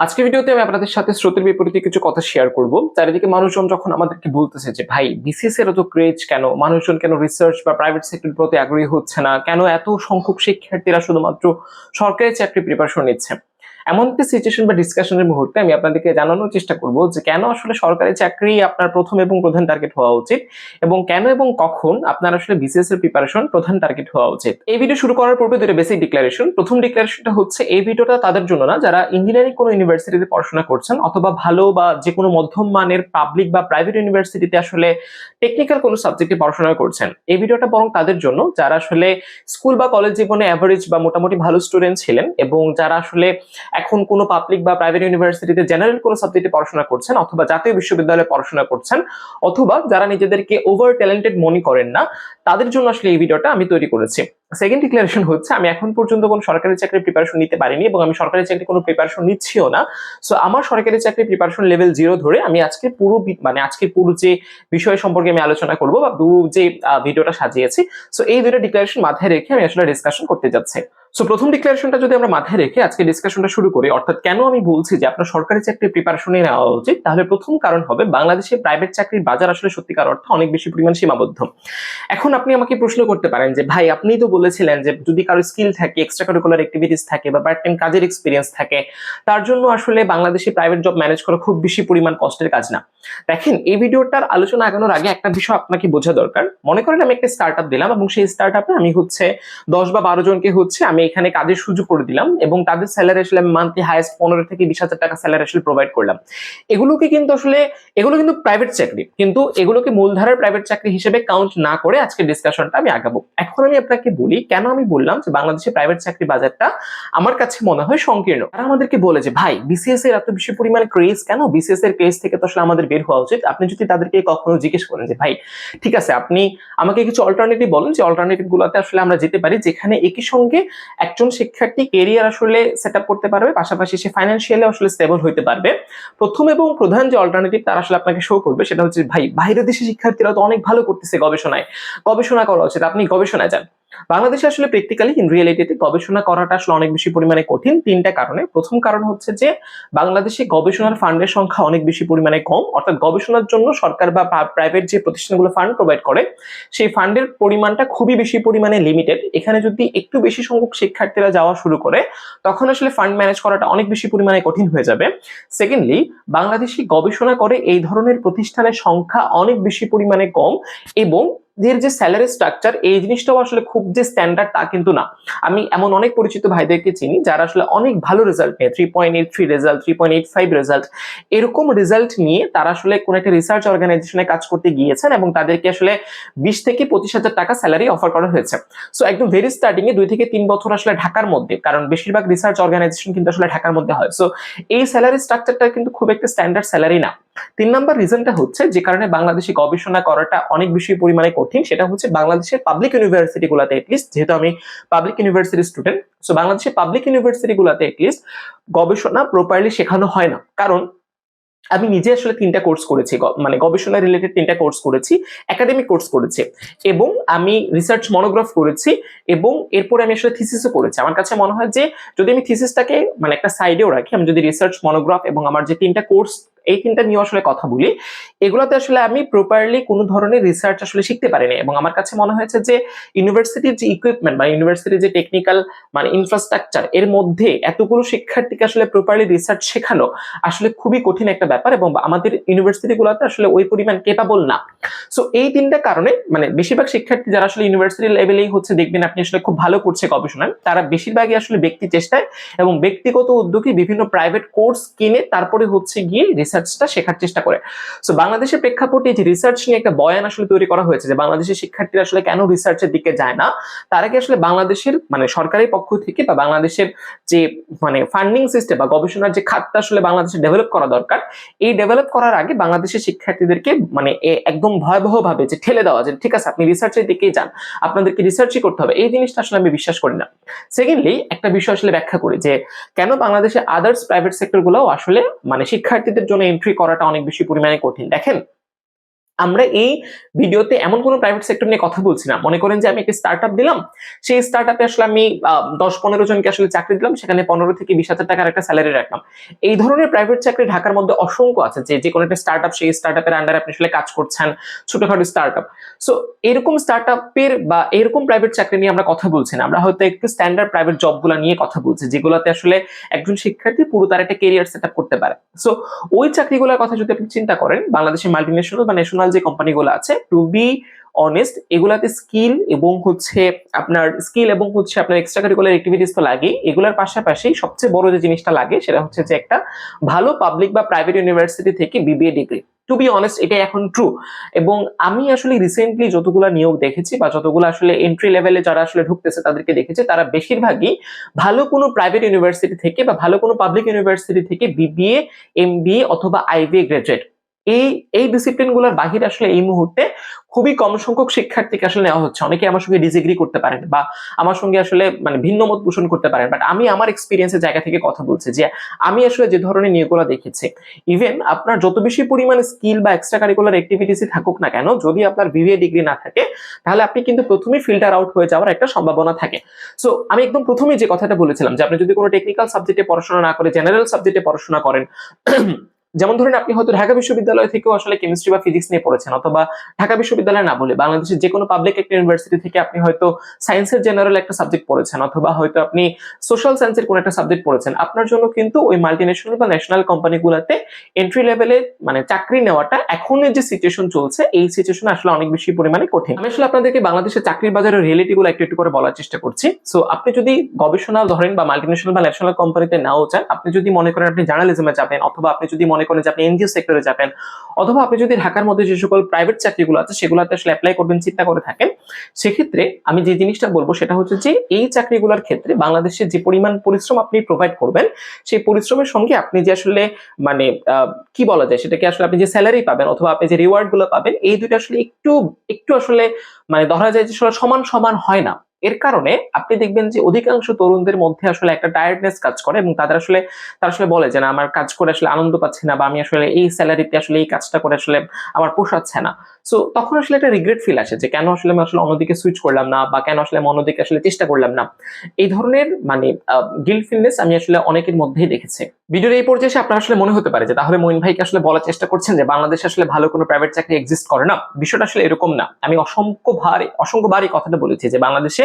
আজকের ভিডিওতে আমি আপনাদের সাথে স্রোতের বিপরীতে কিছু কথা শেয়ার করব। চারিদিকে মানুষজন যখন আমাদেরকে বলতেছে যে, ভাই বিসিএস এর এত ক্রেজ কেন? মানুষজন কেন রিসার্চ বা প্রাইভেট সেক্টর প্রতি আগ্রহী হচ্ছে না? কেন এত সংখ্যক শিক্ষার্থীরা শুধুমাত্র সরকারি চাকরি প্রিপারেশন নিচ্ছে? এমন সিচুয়েশন বা ডিসকাশনের মুহূর্তে আমি আপনাদেরকে জানানোর চেষ্টা করব যে কেন আসলে সরকারি চাকরি আপনার প্রথম এবং প্রধান টার্গেট হওয়া উচিত এবং কেন এবং কখন আপনার আসলে বিসিএস এর প্রিপারেশন প্রধান টার্গেট হওয়া উচিত। এই ভিডিও শুরু করার পূর্বে দুটো বেসিক ডিক্লারেশন প্রথম ডিক্লারেশনটা হচ্ছে, এই ভিডিওটা তাদের জন্য না, যারা ইঞ্জিনিয়ারিং কোনো ইউনিভার্সিটিতে পড়াশোনা করছেন অথবা ভালো বা যে কোনো মধ্যম মানের পাবলিক বা প্রাইভেট ইউনিভার্সিটিতে আসলে টেকনিক্যাল কোনো সাবজেক্টে পড়াশোনা করছেন, এই ভিডিওটা বরং তাদের জন্য যারা আসলে স্কুল বা কলেজ জীবনে অ্যাভারেজ বা মোটামুটি ভালো স্টুডেন্ট ছিলেন এবং যারা আসলে এখন কোনো পাবলিক বা প্রাইভেট ইউনিভার্সিটিতে জেনারেল কোনো সাবজেক্টে পড়াশোনা করছেন অথবা জাতীয় বিশ্ববিদ্যালয়ে পড়াশোনা করছেন, অথবা যারা নিজেদেরকে ওভার ট্যালেন্টেড মনে করেন না, তাদের জন্য আসলে এই ভিডিওটা আমি তৈরি করেছি। সেকেন্ড ডিক্লারেশন হচ্ছে, আমি এখন পর্যন্ত কোনো সরকারি চাকরির প্রিপারেশন নিতে পারিনি এবং আমি সরকারি চাকরি কোনো প্রিপারেশন নিচ্ছিও না। সো আমার সরকারি চাকরি প্রিপারেশন লেভেল জিরো ধরে আমি আজকে পুরো মানে আজকে পুরো যে বিষয় সম্পর্কে আমি আলোচনা করব বা পুরো যে ভিডিওটা সাজিয়েছি সো এই দুটো ডিক্লারেশন মাথায় রেখে আমি আসলে ডিসকাশন করতে যাচ্ছি। সো প্রথম ডিক্লারেশনটা যদি আমরা মাথায় রেখে আজকে ডিসকাশনটা শুরু করি, অর্থাৎ কেন আমি বলছি যে আপনার সরকারি চাকরির প্রিপারেশনে নেওয়া উচিত, তাহলে প্রথম কারণ হবে বাংলাদেশে প্রাইভেট চাকরির বাজার আসলে সত্যিকার অর্থে অনেক বেশি পরিমাণ সীমাবদ্ধ। এখন আপনি আমাকে প্রশ্ন করতে পারেন যে, ভাই আপনি তো বলেছিলেন যে যদি কারও স্কিল থাকে এক্সট্রা কারিকুলার অ্যাক্টিভিটিস থাকে বা পার্ট টাইম কাজের এক্সপিরিয়েন্স থাকে, তার জন্য আসলে বাংলাদেশে প্রাইভেট জব ম্যানেজ করা খুব বেশি পরিমাণ কষ্টের কাজ না। দেখেন, এই ভিডিওটার আলোচনা আগানোর আগে একটা বিষয় আপনাকে বোঝা দরকার। মনে করেন আমি একটা স্টার্ট দিলাম এবং সেই স্টার্ট আমি হচ্ছে দশ বা বারো জনকে হচ্ছে আমি এখানে কাজের সুযোগ করে দিলাম এবং তাদের স্যালারি আসলে আমি মান্থলি হাইয়েস্ট পনেরো থেকে বিশ হাজার টাকা স্যালারি আসলে প্রোভাইড করলাম। এগুলোকে কিন্তু আসলে, এগুলো কিন্তু প্রাইভেট চাকরি, কিন্তু এগুলোকে মূলধারার প্রাইভেট চাকরি হিসেবে কাউন্ট না করে আজকে ডিসকাশনটা আমি আগাবো। এখন আমি আপনাকে বলি, কেন আমি বললাম যে বাংলাদেশে প্রাইভেট চাকরি বাজারটা আমার কাছে মনে হয় সংকীর্ণ। তারা আমাদেরকে বলে যে, ভাই বিসিএস এর এত বেশি পরিমাণে ক্রেজ কেন? বিসিএস এর ক্রেজ থেকে তো আসলে আমাদের বের হওয়া উচিত। আপনি যদি তাদেরকে কখনো জিজ্ঞেস করেন যে, ভাই, ঠিক আছে, আপনি আমাকে কিছু অল্টারনেটিভ বলেন। যে অল্টারনেটিভ গুলোতে আসলে আমরা যেতে পারি, যেখানে একই সঙ্গে একজন শিক্ষার্থী কেরিয়ার আসলে সেট করতে পারবে, পাশাপাশি সে ফাইন্যান্সিয়ালি আসলে স্টেবল হইতে পারবে। প্রথম এবং প্রধান যে অল্টারনেটিভ তারা আসলে আপনাকে শো করবে সেটা হচ্ছে, ভাই, বাইরের দেশে শিক্ষার্থীরা তো অনেক ভালো করতেছে গবেষণায়। গবেষণা করা উচিত আপনি গবেষণায় যান। বাংলাদেশে আসলে প্র্যাকটিক্যালি ইন রিয়েলিটিতে গবেষণা করাটা আসলে অনেক বেশি পরিমাণে কঠিন তিনটা কারণে। প্রথম কারণ হচ্ছে যে, বাংলাদেশে গবেষণার ফান্ডের সংখ্যা অনেক বেশি পরিমাণে কম। অর্থাৎ গবেষণার জন্য সরকার বা প্রাইভেট যে প্রতিষ্ঠানগুলো ফান্ড প্রোভাইড করে, সেই ফান্ডের পরিমাণটা খুবই বেশি পরিমাণে লিমিটেড এখানে যদি একটু বেশি সংখ্যক শিক্ষার্থীরা যাওয়া শুরু করে, তখন আসলে ফান্ড ম্যানেজ করাটা অনেক বেশি পরিমাণে কঠিন হয়ে যাবে। সেকেন্ডলি বাংলাদেশি গবেষণা করে এই ধরনের প্রতিষ্ঠানের সংখ্যা অনেক বেশি পরিমাণে কম এবং এর যে স্যালারি স্ট্রাকচার এই জিনিসটাও আসলে খুব যে স্ট্যান্ডার্ড তা কিন্তু না। আমি এমন অনেক পরিচিত ভাইদেরকে চিনি যারা আসলে অনেক ভালো রেজাল্ট নিয়ে। Three point eight three result three point eight five result এরকম রেজাল্ট নিয়ে তারা আসলে কোন একটা রিসার্চ অর্গানাইজেশনে কাজ করতে গিয়েছেন এবং তাদেরকে আসলে বিশ থেকে পঁচিশ হাজার টাকা স্যালারি অফার করা হয়েছে। সো একদম ভেরি স্টার্টিং এ দুই থেকে তিন বছর আসলে ঢাকার মধ্যে, কারণ বেশিরভাগ রিসার্চ অর্গানাইজেশন কিন্তু আসলে ঢাকার মধ্যে হয়। সো এই স্যালারি স্ট্রাকচারটা কিন্তু খুব একটা স্ট্যান্ডার্ড স্যালারি না। তিন নম্বর রিজনটা হচ্ছে যে কারণে বাংলাদেশে গবেষণা করাটা অনেক বেশি পরিমাণে কঠিন সেটা হচ্ছে বাংলাদেশের পাবলিক ইউনিভার্সিটি গুলাতে এটলিস্ট যেহেতু আমি পাবলিক ইউনিভার্সিটি স্টুডেন্ট সো বাংলাদেশের পাবলিক ইউনিভার্সিটি গুলাতে এটলিস্ট গবেষণা প্রপারলি শেখানো হয় না। কারণ আমি নিজে আসলে তিনটা কোর্স করেছি মানে গবেষণা রিলেটেড তিনটা কোর্স করেছি একাডেমিক কোর্স করেছি, এবং আমি রিসার্চ মনোগ্রাফ করেছি, এবং এরপরে আমি আসলে থিসিসও করেছি। আমার কাছে মনে হয় যে যদি আমি থিসিসটাকে মানে একটা সাইডেও রাখি, আমি যদি রিসার্চ মনোগ্রাফ এবং আমার যে তিনটা কোর্স এই তিনটা নিয়ে আসলে কথা বলি। এগুলোতে আসলে আমি প্রপারলি কোনো ধরনের রিসার্চ আসলে শিখতে পারিনি এবং আমার কাছে মনে হয়েছে যে ইউনিভার্সিটির যে ইকুইপমেন্ট বা ইউনিভার্সিটির যে টেকনিক্যাল মানে ইনফ্রাস্ট্রাকচার এর মধ্যে এতগুলো শিক্ষার্থীকে আসলে প্রপারলি রিসার্চ শেখানো আসলে খুবই কঠিন একটা ব্যাপার এবং আমাদের ইউনিভার্সিটিগুলোতে আসলে ওই পরিমাণ কেপাবল না। সো এই তিনটা কারণে মানে বেশিরভাগ শিক্ষার্থী যারা আসলে ইউনিভার্সিটি লেভেলেই হচ্ছে দেখবেন আপনি আসলে খুব ভালো করছে গবেষণায় তারা বেশিরভাগই আসলে ব্যক্তি চেষ্টায় এবং ব্যক্তিগত উদ্যোগে বিভিন্ন প্রাইভেট কোর্স কিনে তারপরে হচ্ছে গিয়ে রিসার্চটা শেখার চেষ্টা করে। সো বাংলাদেশের প্রেক্ষাপটে যে রিসার্চ নিয়ে একটা বয়ান আসলে তৈরি করা হয়েছে যে বাংলাদেশের শিক্ষার্থীরা আসলে কেন রিসার্চের দিকে যায় না, তার আগে আসলে বাংলাদেশের মানে সরকারি পক্ষ থেকে বা বাংলাদেশের যে মানে ফান্ডিং সিস্টেম বা গবেষণার যে খাতটা আসলে বাংলাদেশে ডেভেলপ করা দরকার, এই ডেভেলপ করার আগে বাংলাদেশের শিক্ষার্থীদেরকে মানে একদম ভয়াবহ ভাবে যে ঠেলে দেওয়া যে ঠিক আছে, আপনি রিসার্চের দিকেই যান, আপনাদেরকে রিসার্চই করতে হবে, এই জিনিসটা আসলে আমি বিশ্বাস করি না। সেকেন্ডলি একটা বিষয় আসলে ব্যাখ্যা করি যে কেন বাংলাদেশে আদার্স প্রাইভেট সেক্টর গুলোও আসলে মানে শিক্ষার্থীদের জন্য এন্ট্রি করাটা অনেক বেশি পরিমাণে কঠিন। দেখেন আমরা এই ভিডিওতে এমন কোনো প্রাইভেট সেক্টর নিয়ে কথা বলছি না। মনে করেন যে আমি একটি স্টার্ট দিলাম, সেই স্টার্ট আসলে আমি দশ পনেরো জনকে আসলে চাকরি দিলাম, সেখানে পনেরো থেকে বিশ হাজার টাকার একটা স্যালারি রাখলাম। এই ধরনের প্রাইভেট চাকরি ঢাকার মধ্যে অসংখ্য আছে, যে যে কোনো একটা স্টার্ট আপ সেই স্টার্ট আপের আন্ডারে আপনি আসলে কাজ করছেন, ছোটখাটো স্টার্ট আপ সো এরকম স্টার্ট আপের বা এরকম প্রাইভেট চাকরি নিয়ে আমরা কথা বলছি না। আমরা হয়তো একটু স্ট্যান্ডার্ড প্রাইভেট জবগুলো নিয়ে কথা বলছি, যেগুলোতে আসলে একজন শিক্ষার্থী পুরো তার একটা কেরিয়ার সেট করতে পারে। সো ওই চাকরিগুলোর কথা যদি আপনি চিন্তা করেন, বাংলাদেশের মাল্টিনেশনাল বা ন্যাশনাল যে কোম্পানিগুলো আছে টু বি অনেস্ট এগুলাতে স্কিল এবং হচ্ছে আপনার স্কিল এবং হচ্ছে আপনার এক্সট্রা কারিকুলার অ্যাক্টিভিটিস তো লাগে এগুলোর পাশাপাশি সবচেয়ে বড় যে জিনিসটা লাগে, সেটা হচ্ছে যে একটা ভালো পাবলিক বা প্রাইভেট ইউনিভার্সিটি থেকে BBA degree to be honest এটা এখন ট্রু এবং আমি আসলে রিসেন্টলি যতগুলো নিয়োগ দেখেছি বা যতগুলো আসলে এন্ট্রি লেভেলে যারা আসলে ঢুকতেছে তাদেরকে দেখেছি, তারা বেশিরভাগই ভালো কোনো প্রাইভেট ইউনিভার্সিটি থেকে বা ভালো কোনো পাবলিক ইউনিভার্সিটি থেকে বিবিএ এমবিএ অথবা আইবিএ গ্রাজুয়েট এই এই ডিসিপ্লিনগুলোর বাহিরে আসলে এই মুহূর্তে খুবই কম সংখ্যক শিক্ষার্থীকে আসলে নেওয়া হচ্ছে। অনেকে আমার সঙ্গে ডিসএগ্রি করতে পারেন বা আমার সঙ্গে আসলে মানে ভিন্ন মত পোষণ করতে পারেন। বাট আমি আমার এক্সপিরিয়েন্সের জায়গা থেকে কথা বলছি যে আমি আসলে যে ধরনের নিয়োগগুলো দেখেছি ইভেন আপনার যত বেশি পরিমাণে স্কিল বা এক্সট্রা কারিকুলার অ্যাক্টিভিটিসই থাকুক না কেন, যদি আপনার বিবিএ ডিগ্রি না থাকে, তাহলে আপনি কিন্তু প্রথমেই ফিল্টার আউট হয়ে যাওয়ার একটা সম্ভাবনা থাকে। সো আমি একদম প্রথমেই যে কথাটা বলেছিলাম যে আপনি যদি কোনো টেকনিক্যাল সাবজেক্টে পড়াশোনা না করে জেনারেল সাবজেক্টে পড়াশোনা করেন যেমন ধরেন আপনি হয়তো ঢাকা বিশ্ববিদ্যালয় থেকেও আসলে কেমিস্ট্রি বা ফিজিক্স নিয়ে পড়েছেন, অথবা ঢাকা বিশ্ববিদ্যালয় না বলে বাংলাদেশের যে কোনো পাবলিক একটা ইউনিভার্সিটি থেকে আপনি হয়তো সায়েন্সের জেনারেল একটা সাবজেক্ট পড়েছেন, অথবা হয়তো আপনি সোশ্যাল সায়েন্সের কোনো একটা সাবজেক্ট পড়েছেন, আপনার জন্য কিন্তু ওই মাল্টিন্যাশনাল বা ন্যাশনাল কোম্পানিগুলোতে এন্ট্রি লেভেলে মানে চাকরি নেওয়াটা এখনের যে সিচুয়েশন চলছে, এই সিচুয়েশন আসলে অনেক বেশি পরিমাণে কঠিন। আমি আসলে আপনাদেরকে বাংলাদেশের চাকরির বাজারের রিয়েলিটি গুলো একটু একটু করে বলার চেষ্টা করছি। সো আপনি যদি গবেষণা ধরেন বা মাল্টিন্যাশনাল বা ন্যাশনাল কোম্পানিতে নাও চান আপনি যদি মনে করেন আপনি জার্নালিজমে যাবেন, অথবা আপনি যদি মনে করেন যে আপনি এনজিও সেক্টরে যাবেন, অথবা আপনি যদি ঢাকার মধ্যে যে সকল প্রাইভেট চাকরিগুলো আছে সেগুলোতে আসলে অ্যাপ্লাই করবেন, চিন্তা করে থাকেন, সেক্ষেত্রে আমি যে জিনিসটা বলব সেটা হচ্ছে যে এই চাকরিগুলোর ক্ষেত্রে বাংলাদেশে যে পরিমাণ পরিশ্রম আপনি প্রোভাইড করবেন, সেই পরিশ্রমের সঙ্গে আপনি যে আসলে মানে কি বলা যায় সেটাকে আসলে আপনি যে স্যালারি পাবেন অথবা আপনি যে রিওয়ার্ডগুলো পাবেন, এই দুটো আসলে একটু একটু আসলে মানে ধরা যায় যে সমান সমান হয় না। এর কারণে আপনি দেখবেন যে অধিকাংশ তরুণদের মধ্যে আসলে একটা টায়ার্ডনেস কাজ করে এবং তাদের আসলে, তারা আসলে বলে যে না, আমার কাজ করে আসলে আনন্দ পাচ্ছি না বা আমি আসলে এই স্যালারিতে আসলে এই কাজটা করে আসলে আমার পোষাচ্ছে না। সো তখন আসলে একটা রিগ্রেট ফিল আসে যে কেন আসলে আমি আসলে অন্যদিকে সুইচ করলাম না বা কেন আসলে আমি অন্যদিকে আসলে চেষ্টা করলাম না। এই ধরনের মানে গিল ফিলনেস আমি আসলে অনেকের মধ্যেই দেখেছি। ভিডিওর এই পর্যায়ে আপনার আসলে মনে হতে পারে যে তাহলে মইন ভাইকে আসলে বলার চেষ্টা করছেন যে বাংলাদেশে আসলে ভালো কোনো প্রাইভেট চাকরি এক্সিস্ট করে না। বিষয়টা আসলে এরকম না। আমি অসংখ্য ভারে অসংখ্যবার এই কথাটা বলেছি যে বাংলাদেশে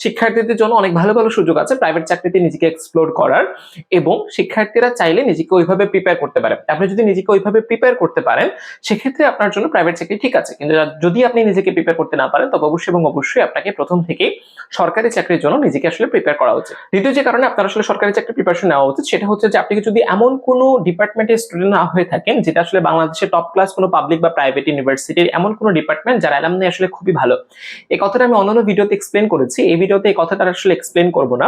শিক্ষার্থীদের জন্য অনেক ভালো ভালো সুযোগ আছে প্রাইভেট চাকরিতে নিজেকে এক্সপ্লোর করার এবং শিক্ষার্থীরা চাইলে নিজেকে ওইভাবে প্রিপেয়ার করতে পারে। আপনি যদি নিজেকে ওইভাবে প্রিপেয়ার করতে পারেন, সেক্ষেত্রে আপনার জন্য প্রাইভেট চাকরি ঠিক আছে। কিন্তু যদি আপনি নিজেকে প্রিপেয়ার করতে না পারেন, তবে অবশ্যই এবং অবশ্যই আপনাকে প্রথম থেকেই সরকারি চাকরির জন্য নিজেকে আসলে প্রিপেয়ার করা উচিত। দ্বিতীয় যে কারণে আপনার আসলে সরকারি চাকরি প্রিপারেশন নেওয়া উচিত, সেটা হচ্ছে যে আপনি যদি এমন কোনো ডিপার্টমেন্টের স্টুডেন্ট না হয়ে থাকেন, যেটা আসলে বাংলাদেশের টপ ক্লাস কোনো পাবলিক বা প্রাইভেট ইউনিভার্সিটির এমন কোনো ডিপার্টমেন্ট যার অ্যালামনি আসলে খুবই ভালো। এই কথাটা আমি অন্যান্য ভিডিওতে এক্সপ্লেন করেছি। এই ভিডিওতে এই কথাটা আসলে এক্সপ্লেন করব না।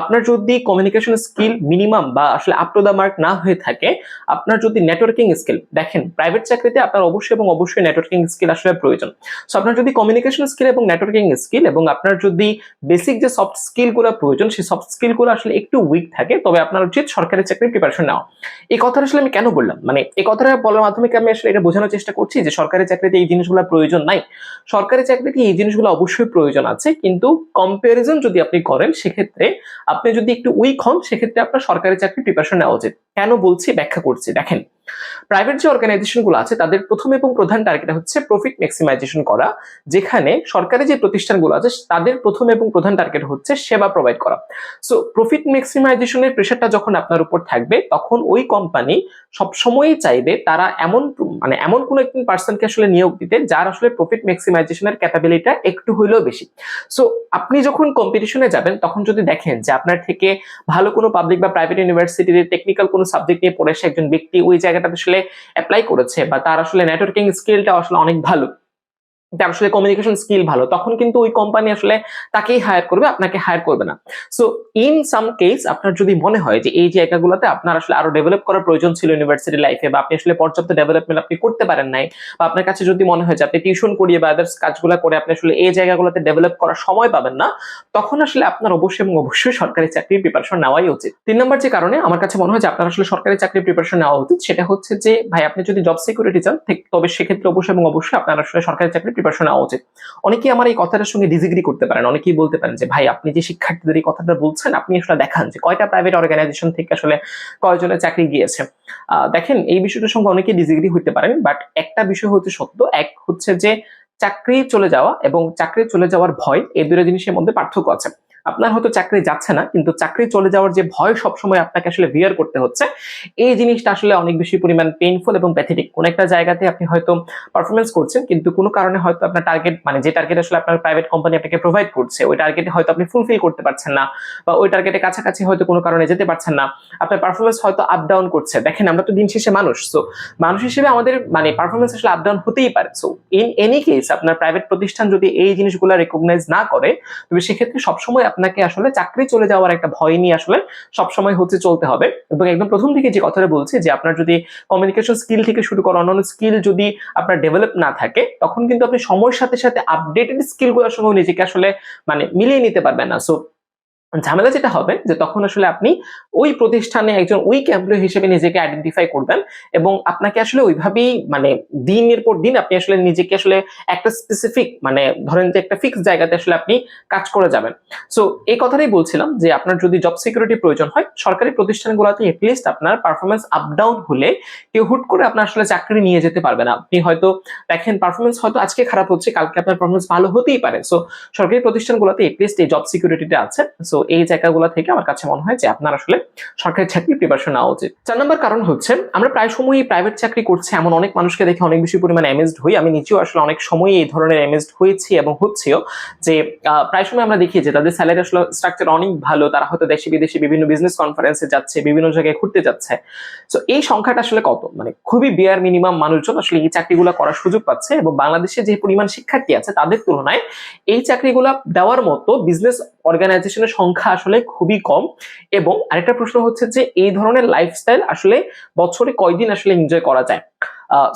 আপনার যদি কমিউনিকেশন স্কিল মিনিমাম বা আসলে আপ টু দা মার্ক না হয়ে থাকে, আপনার যদি নেটওয়ার্কিং স্কিল দেখেন প্রাইভেট চাকরিতে আপনার অবশ্যই এবং অবশ্যই নেটওয়ার্কিং স্কিল আসলে প্রয়োজন। সো আপনার যদি কমিউনিকেশন স্কিল এবং নেটওয়ার্কিং স্কিল এবং আপনার যদি বেসিক যে সফট স্কিলগুলো প্রয়োজন, সেই সফট স্কিলগুলো আসলে একটু উইক থাকে, তবে আপনার উচিত সরকারি চাকরির প্রিপারেশন নেওয়া। এই কথাটা আসলে আমি কেন বললাম? মানে এই কথাটা বলার মাধ্যমে আমি আসলে এটা বোঝানোর চেষ্টা করছি যে সরকারি চাকরিতে এই জিনিসগুলো প্রয়োজন নাই? সরকারি চাকরিতে এই জিনিসগুলো অবশ্যই প্রয়োজন আছে, কিন্তু কম্পারিজন যদি আপনি করেন, সেক্ষেত্রে আপনি যদি একটু উইক হন, সেক্ষেত্রে আপনার সরকারি চাকরি প্রিপারেশন নেওয়া উচিত। কেন বলছি, ব্যাখ্যা করছি। দেখেন প্রাইভেট যে অর্গানাইজেশনগুলো আছে, তাদের প্রথম এবং প্রধান টার্গেট হচ্ছে প্রফিট ম্যাক্সিমাইজেশন করা, যেখানে সরকারি যে প্রতিষ্ঠানগুলো আছে, তাদের প্রথম এবং প্রধান টার্গেট হচ্ছে সেবা প্রোভাইড করা। সো প্রফিট ম্যাক্সিমাইজেশনের প্রেশারটা যখন আপনার উপর থাকবে, তখন ওই কোম্পানি সবসময়ই চাইবে তারা এমন মানে এমন কোনো একজন পার্সনকে আসলে নিয়োগ দিতে, যার আসলে প্রফিট ম্যাক্সিমাইজেশনের ক্যাপাবিলিটা একটু হইলেও বেশি। সো আপনি যখন কম্পিটিশনে যাবেন, তখন যদি দেখেন যে আপনার থেকে ভালো কোনো পাবলিক বা প্রাইভেট ইউনিভার্সিটির টেকনিক্যাল কোনো সাবজেক্ট নিয়ে পড়ে একজন ব্যক্তি ওই জায়গাটাতে আসলে অ্যাপ্লাই করেছে বা তার আসলে নেটওয়ার্কিং স্কিলটা আসলে অনেক ভালো। আসলে কমিউনিকেশন স্কিল ভালো, তখন কিন্তু ওই কোম্পানি আসলে তাকেই হায়ার করবে, আপনাকে হায়ার করবে না। সো ইন সাম কেস আপনার যদি মনে হয় যে এই জায়গাগুলোতে আপনার আসলে আরও ডেভেলপ করার প্রয়োজন ছিল ইউনিভার্সিটি লাইফে বা আপনি আসলে পর্যাপ্ত ডেভেলপমেন্ট আপনি করতে পারেন নাই বা আপনার কাছে যদি মনে হয় যে আপনি টিউশন করিয়ে বা আদার্স কাজগুলো করে আপনি আসলে এই জায়গাগুলোতে ডেভেলপ করার সময় পাবেন না, তখন আসলে আপনার অবশ্যই এবং অবশ্যই সরকারি চাকরির প্রিপারেশন নেওয়াই উচিত। তিন নম্বর যে কারণে আমার কাছে মনে হয় যে আপনার আসলে সরকারি চাকরির প্রিপারেশন নেওয়া উচিত, সেটা হচ্ছে যে ভাই আপনি যদি জব সিকিউরিটি চান তবে সেক্ষেত্রে অবশ্যই এবং অবশ্যই আপনার আসলে সরকারি চাকরির প্রিপারেশন নেওয়া উচিত। অনেকেই আমার এই কথাটার সঙ্গে ডিজিগ্রি করতে পারেন, অনেকেই বলতে পারেন যে, ভাই, আপনি যে শিক্ষার্থীদের এই কথাটা বলছেন, আপনি আসলে দেখান যে, কয়টা প্রাইভেট অর্গানাইজেশন থেকে আসলে কয়জনের চাকরি গিয়েছে। দেখেন, এই বিষয়টার সঙ্গে অনেকে ডিসিগ্রি হতে পারেন বাট একটা বিষয় হচ্ছে সত্য, এক হচ্ছে যে, চাকরি চলে যাওয়া এবং চাকরি চলে যাওয়ার ভয়, এই দুটো জিনিসের মধ্যে পার্থক্য আছে। আপনার হয়তো চাকরি যাচ্ছে না, কিন্তু চাকরি চলে যাওয়ার যে ভয় সবসময় আপনাকে আসলে বিয়ার করতে হচ্ছে। এই জিনিসটা আসলে অনেক বেশি পরিমাণ পেইনফুল এবং প্যাথেটিক কোন একটা জায়গাতে আপনি হয়তো পারফরমেন্স করছেন, কিন্তু কোনো কারণে হয়তো আপনার টার্গেট মানে যে টার্গেট আসলে আপনার প্রাইভেট কোম্পানি আপনাকে প্রোভাইড করছে, ওই টার্গেটে হয়তো আপনি ফুলফিল করতে পারছেন না বা ওই টার্গেটের কাছাকাছি হয়তো কোনো কারণে যেতে পারছেন না। আপনার পারফরমেন্স হয়তো আপ ডাউন করছে। দেখেন, আমরা তো দিন শেষে মানুষ সো মানুষ হিসেবে আমাদের মানে পারফরমেন্স আসলে আপ ডাউন হতেই পারে। সো ইন এনি কেস আপনার প্রাইভেট প্রতিষ্ঠান যদি এই জিনিসগুলো রেকগনাইজ না করে, তবে সেক্ষেত্রে সবসময় আপনাকে আসলে চাকরি চলে যাওয়ার একটা ভয় নিয়ে আসলে সবসময় হচ্ছে চলতে হবে। এবং একদম প্রথম দিকে যে কথাটা বলছি যে আপনার যদি কমিউনিকেশন স্কিল থেকে শুরু করে অন্যান্য স্কিল যদি আপনার ডেভেলপ না থাকে, তখন কিন্তু আপনি সময়ের সাথে সাথে আপডেটেড স্কিলগুলোর সঙ্গে নিজেকে আসলে মানে মিলিয়ে নিতে পারবেন না। সো ঝামেলা যেটা হবে যে তখন আসলে আপনি ওই প্রতিষ্ঠানে একজন উইক এমপ্লয়ি হিসেবে নিজেকে আইডেন্টিফাই করবেন এবং আপনাকে আসলে ওইভাবেই মানে দিনের পর দিন আপনি আসলে নিজেকে আসলে একটা স্পেসিফিক মানে ধরেন যে একটা ফিক্স জায়গাতে আসলে আপনি কাজ করে যাবেন। সো এই কথাটাই বলছিলাম যে আপনার যদি জব সিকিউরিটি প্রয়োজন হয়, সরকারি প্রতিষ্ঠানগুলোতে এটলিস্ট আপনার পারফরমেন্স আপ ডাউন হলে কেউ হুট করে আপনার আসলে চাকরি নিয়ে যেতে পারবে না। আপনি হয়তো দেখেন পারফরমেন্স হয়তো আজকে খারাপ হচ্ছে, কালকে আপনার পারফরমেন্স ভালো হতেই পারে। সো সরকারি প্রতিষ্ঠানগুলোতে এটলিস্ট এই জব সিকিউরিটিটা আছে। সো এই জায়গাগুলো থেকে আমার কাছে মনে হয় যে আপনার আসলে সরকারি চাকরি প্রিপারেশন নেওয়া উচিত। চার নম্বর কারণ হচ্ছে, আমরা প্রায় সময়ই প্রাইভেট চাকরি করছি, এমন অনেক মানুষকে দেখে অনেক বেশি পরিমাণে অ্যামেজড হই। আমি নিজেও আসলে অনেক সময় এই ধরনের অ্যামেজড হয়েছি এবং হচ্ছেও যে প্রায় সময় আমরা দেখি যে, তাদের স্যালারি আসলে স্ট্রাকচার অনেক ভালো, তারা হয়তো দেশে বিদেশে বিভিন্ন বিজনেস কনফারেন্সে যাচ্ছে, বিভিন্ন জায়গায় ঘুরতে যাচ্ছে। তো এই সংখ্যাটা আসলে কত? মানে খুবই বিয়ার মিনিমাম মানুষজন আসলে এই চাকরিগুলো করার সুযোগ পাচ্ছে এবং বাংলাদেশে যে পরিমাণ শিক্ষার্থী আছে, তাদের তুলনায় এই চাকরিগুলো দেওয়ার মতো বিজনেস অর্গানাইজেশনের সংখ্যা আসলে খুবই কম। এবং আরেকটা প্রশ্ন হচ্ছে যে, এই ধরনের লাইফস্টাইল আসলে বছরে কয়দিন আসলে এনজয় করা যায়?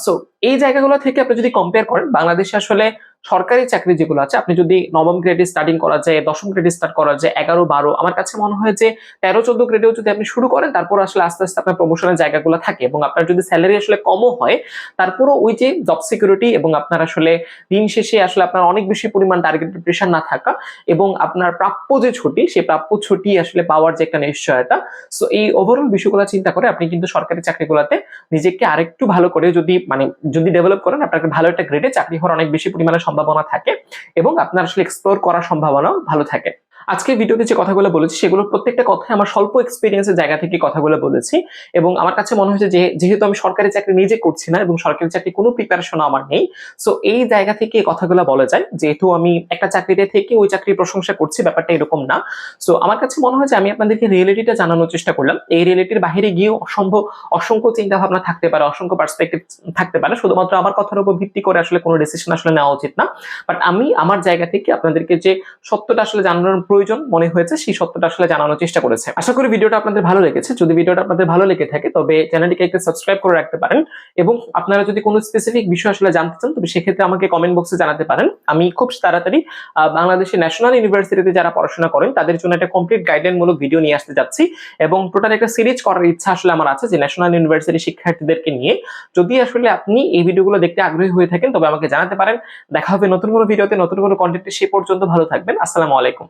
সো এই জায়গাগুলো থেকে আপনি যদি কম্পেয়ার করেন, বাংলাদেশে আসলে সরকারি চাকরি যেগুলো আছে, আপনি যদি নবম গ্রেডে স্টার্টিং করা যায়, দশম গ্রেডে স্টার্ট করা যায়, এগারো, বারো, আমার কাছে মনে হয় যে তেরো, চোদ্দ গ্রেডেও যদি আপনি শুরু করেন, তারপর আসলে আস্তে আস্তে আপনার প্রমোশনের জায়গাগুলো থাকে এবং আপনার যদি স্যালারি আসলে কমও হয়, তারপরও ওই যে জব সিকিউরিটি এবং আপনার আসলে দিন শেষে আসলে আপনার অনেক বেশি পরিমাণ টার্গেট প্রিপারেশন না থাকা এবং আপনার প্রাপ্য যে ছুটি, সেই প্রাপ্য ছুটি আসলে পাওয়ার যে একটা নিশ্চয়তা। সো এই ওভারঅল বিষয়গুলো চিন্তা করে আপনি কিন্তু সরকারি চাকরিগুলোতে নিজেকে আরেকটু ভালো করে যদি মানে যদি ডেভেলপ করেন, আপনাকে ভালো একটা গ্রেডে চাকরি হওয়ার অনেক বেশি পরিমাণে সম্ভাবনা থাকে এবং আপনার আসলে এক্সপ্লোর করার সম্ভাবনাও ভালো থাকে। আজকে ভিডিওতে যে কথাগুলো বলেছি, সেগুলো প্রত্যেকটা কথায় আমার স্বল্প এক্সপিরিয়েন্সের জায়গা থেকে কথাগুলো বলেছি এবং আমার কাছে মনে হয়েছে যে, যেহেতু আমি সরকারি চাকরি নিজে করছি না এবং সরকারি চাকরি কোনো প্রিপারেশন আমার নেই সো এই জায়গা থেকে কথাগুলো বলা যায়। যেহেতু আমি একটা চাকরিতে থেকে ওই চাকরির প্রশংসা করছি, ব্যাপারটা এরকম না। সো আমার কাছে মনে হয় যে, আমি আপনাদেরকে রিয়েলিটিটা জানানোর চেষ্টা করলাম। এই রিয়েলিটির বাইরে গিয়েও অসম্ভব, অসংখ্য চিন্তা ভাবনা থাকতে পারে, অসংখ্য পার্সপেক্টিভ থাকতে পারে। শুধুমাত্র আমার কথার উপর ভিত্তি করে আসলে কোনো ডিসিশন আসলে নেওয়া উচিত না। বাট আমি আমার জায়গা থেকে আপনাদেরকে যে সত্যটা আসলে জানানোর প্রয়োজন মনে হয়েছে, সেই সত্যটা আসলে জানানোর চেষ্টা করেছে। আশা করি ভিডিওটা আপনাদের ভালো লেগেছে। যদি ভিডিওটা আপনাদের ভালো লেগে থাকে, তবে চ্যানেলটিকে একটু সাবস্ক্রাইব করে রাখতে পারেন এবং আপনারা যদি কোনো স্পেসিফিক বিষয় আসলে জানতে চান, তবে সেক্ষেত্রে আমাকে কমেন্ট বক্সে জানাতে পারেন। আমি খুব তাড়াতাড়ি বাংলাদেশের ন্যাশনাল ইউনিভার্সিটিতে যারা পড়াশোনা করেন, তাদের জন্য একটা কমপ্লিট গাইডলাইন মূলক ভিডিও নিয়ে আসতে যাচ্ছি এবং টোটাল একটা সিরিজ করার ইচ্ছা আসলে আমার আছে যে ন্যাশনাল ইউনিভার্সিটি শিক্ষার্থীদেরকে নিয়ে। যদি আসলে আপনি এই ভিডিওগুলো দেখতে আগ্রহী হয়ে থাকেন, তবে আমাকে জানাতে পারেন। দেখা হবে নতুন কোনো ভিডিওতে নতুন কোনো কন্টেন্টে সে পর্যন্ত ভালো থাকবেন। আসসালামু আলাইকুম।